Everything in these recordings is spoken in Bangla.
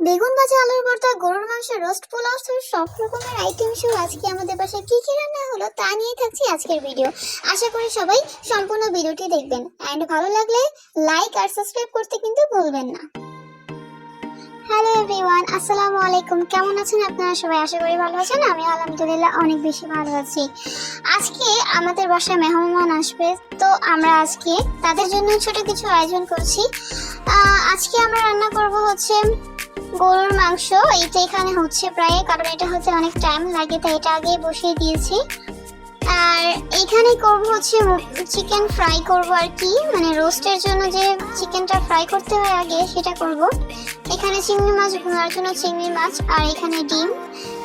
বেগুন ভাজা আলুর ভর্তা, গরুর মাংস রোস্ট পোলাও সহ সব রকমের আইটেম সহ আজকে আমাদের বাসায় কি কি রান্না হলো তা নিয়ে থাকছি আজকের ভিডিও আশা করি সবাই সম্পূর্ণ ভিডিওটি দেখবেন। অ্যান্ড ভালো লাগলে লাইক আর সাবস্ক্রাইব করতে কিন্তু ভুলবেন না। হ্যালো এভরিওয়ান আসসালামু আলাইকুম। কেমন আছেন আপনারা সবাই? আশা করি ভালো আছেন। আমি আলহামদুলিল্লাহ অনেক বেশি ভালো আছি। আজকে আমাদের বাসায় মেহমান আসবে। তো আমরা আজকে তাদের জন্য ছোট কিছু আয়োজন করছি। আজকে আমরা রান্না করব হচ্ছে গরুর মাংস, এটা এখানে হচ্ছে প্রায়, কারণ এটা হচ্ছে অনেক টাইম লাগে, তাই এটা আগে বসিয়ে দিয়েছি। আর এইখানে করব হচ্ছে চিকেন ফ্রাই করব আর কি। মানে রোস্টের জন্য যে চিকেনটা ফ্রাই করতে হয় আগে, সেটা করব। এখানে চিংড়ি মাছ ভুনার জন্য চিংড়ি মাছ, আর এখানে ডিম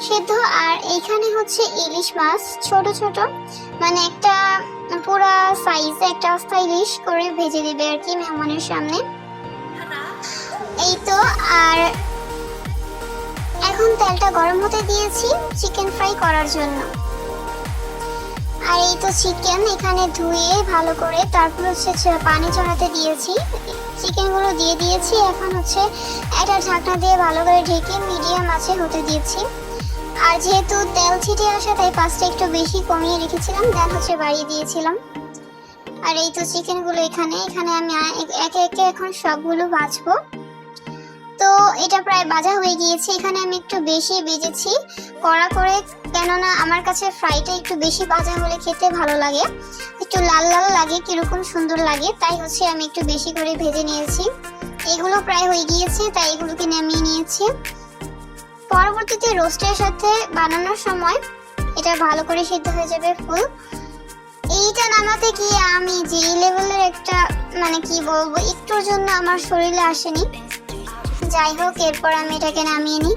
সেদ্ধ। আর এখানে হচ্ছে ইলিশ মাছ, ছোট ছোট। মানে একটা পুরা সাইজে একটা আস্তা ইলিশ করে ভেজে দিবে আর কি মেহমানের সামনে। আর এখন তেলটা গরম হতে দিয়েছি চিকেন ফ্রাই করার জন্য। আর এই তো চিকেন এখানে ধুয়ে ভালো করে তারপর হচ্ছে পানি চড়াতে দিয়েছি। চিকেনগুলো দিয়ে দিয়েছি, এখন হচ্ছে একটা ঢাকনা দিয়ে ভালো করে ঢেকে মিডিয়াম আছে হতে দিয়েছি। আর যেহেতু তেল ছিটে আসে, তাই পাঁচটা একটু বেশি কমিয়ে রেখেছিলাম, দেন হচ্ছে বাড়িয়ে দিয়েছিলাম। আর এই তো চিকেনগুলো এখানে এখানে আমি একে একে এখন সবগুলো ভাজবো। তো এটা প্রায় ভাজা হয়ে গিয়েছে। এখানে আমি একটু বেশি ভেজেছি। কড়া করে, কেননা আমার কাছে ফ্রাইটা একটু বেশি ভাজা হলে খেতে ভালো লাগে। একটু লাল লাল লাগে, কীরকম সুন্দর লাগে, তাই হচ্ছে আমি একটু বেশি করে ভেজে নিয়েছি। এগুলো প্রায় হয়ে গিয়েছে, তাই এগুলোকে নামিয়ে নিয়েছি। পরবর্তীতে রোস্টের সাথে বানানোর সময় এটা ভালো করে সিদ্ধ হয়ে যাবে ফুল। এইটা নামাতে গিয়ে আমি যে লেভেলের একটা মানে কি বলব, একটুর জন্য আমার শরীরে আসেনি। যাই হোক, এরপর আমি এটাকে নামিয়ে নিই।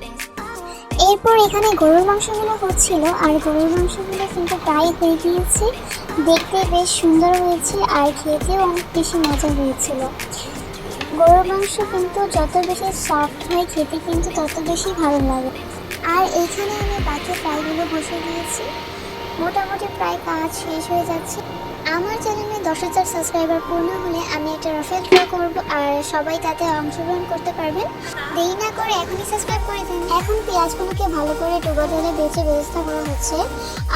এরপর এখানে গরুর মাংসগুলো হচ্ছিল, আর গরুর মাংসগুলো কিন্তু প্রায় হয়ে গিয়েছে। দেখতে বেশ সুন্দর হয়েছে, আর খেতেও অনেক বেশি মজা হয়েছিল। গরুর মাংস কিন্তু যত বেশি সফট হয়, খেতে কিন্তু তত বেশি ভালো লাগে। আর এইখানে আমি বাকি ফ্রাইগুলো বসে দিয়েছি। মোটামুটি প্রায় কাজ শেষ হয়ে যাচ্ছে। আমার চ্যানেলে দশ হাজার সাবস্ক্রাইবার পূর্ণ হলে আমি একটা রফেল ড্র করব আর সবাই তাতে অংশগ্রহণ করতে পারবেন। দেরি না করে এখনই সাবস্ক্রাইব করে দিন। এখন পেঁয়াজগুলোকে ভালো করে ডুবা তেলে বেঁচে ব্যবস্থা করা হচ্ছে।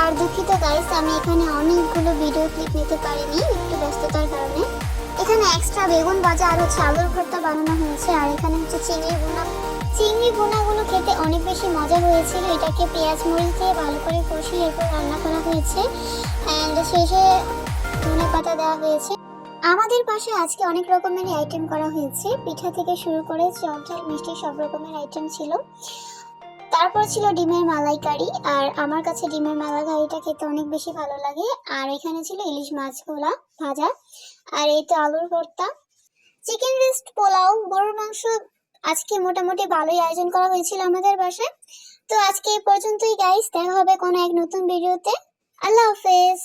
আর দুঃখিত গাইস আমি এখানে অনেকগুলো ভিডিও ক্লিপ নিতে পারিনি, একটু ব্যস্ততার কারণে। এখানে এক্সট্রা বেগুন ভাজা আর হচ্ছে আলুর ভর্তা বানানো হয়েছে আর এখানে হচ্ছে চিংড়ি বোনা চিংড়ি বোনাগুলো খেতে অনেক বেশি মজা হয়েছিল। এটাকে পেঁয়াজ মরিচ দিয়ে ভালো করে কষিয়ে এরপর রান্না করা হয়েছে। অ্যান্ড শেষে ধনে পাতা দেওয়া হয়েছে। আমাদের পাশে আজকে অনেক রকমের আইটেম করা হয়েছে। পিঠা থেকে শুরু করে চপ মিষ্টি সব রকমের আইটেম ছিল। তারপর ছিল ডিমের মালাইকারি। আর আমার কাছে ডিমের মালাইকারিটা খেতে অনেক বেশি ভালো লাগে। আর এখানে ছিল ইলিশ মাছগুলা ভাজা। আর এই তো আলুর ভর্তা। চিকেন রেস্ট পোলাও, গরুর মাংস আজকে মোটামুটি ভালোই আয়োজন করা হয়েছিল আমাদের বাসায় তো আজকে এই পর্যন্তই গাইস দেখা হবে কোনো এক নতুন ভিডিওতে আল্লাহ হাফেজ।